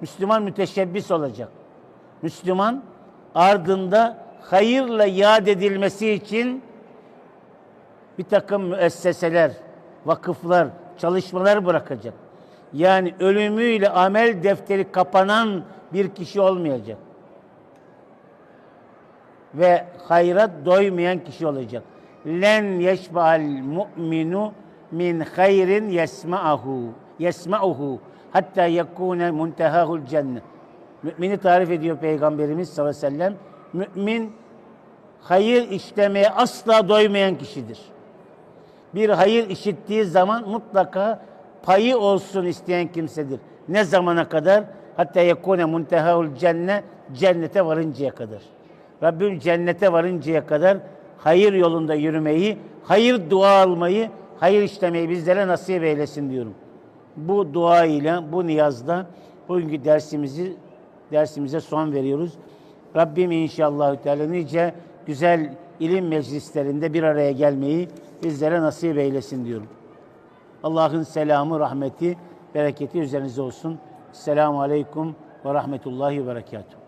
Müslüman müteşebbis olacak. Müslüman ardında hayırla yad edilmesi için bir takım müesseseler, vakıflar, çalışmalar bırakacak. Yani ölümüyle amel defteri kapanan bir kişi olmayacak. Ve hayrat doymayan kişi olacak. Len yeşba'al mu'minu min hayrin yesma'ahu yesma'uhu hatta yekune muntehahul cennet. Mümini tarif ediyor Peygamberimiz sallallahu aleyhi ve sellem. Mümin hayır işlemeye asla doymayan kişidir. Bir hayır işittiği zaman mutlaka payı olsun isteyen kimsedir. Ne zamana kadar? Hatta yekune muntehaul cennet cennete varıncaya kadar. Rabbim cennete varıncaya kadar hayır yolunda yürümeyi, hayır dua almayı, hayır işlemeyi bizlere nasip eylesin diyorum. Bu dua ile, bu niyazda bugünkü dersimizi dersimize son veriyoruz. Rabbim inşallah Teala nice güzel ilim meclislerinde bir araya gelmeyi bizlere nasip eylesin diyorum. Allah'ın selamı, rahmeti, bereketi üzerinize olsun. Selamun Aleyküm ve Rahmetullahi ve Berekatuhu.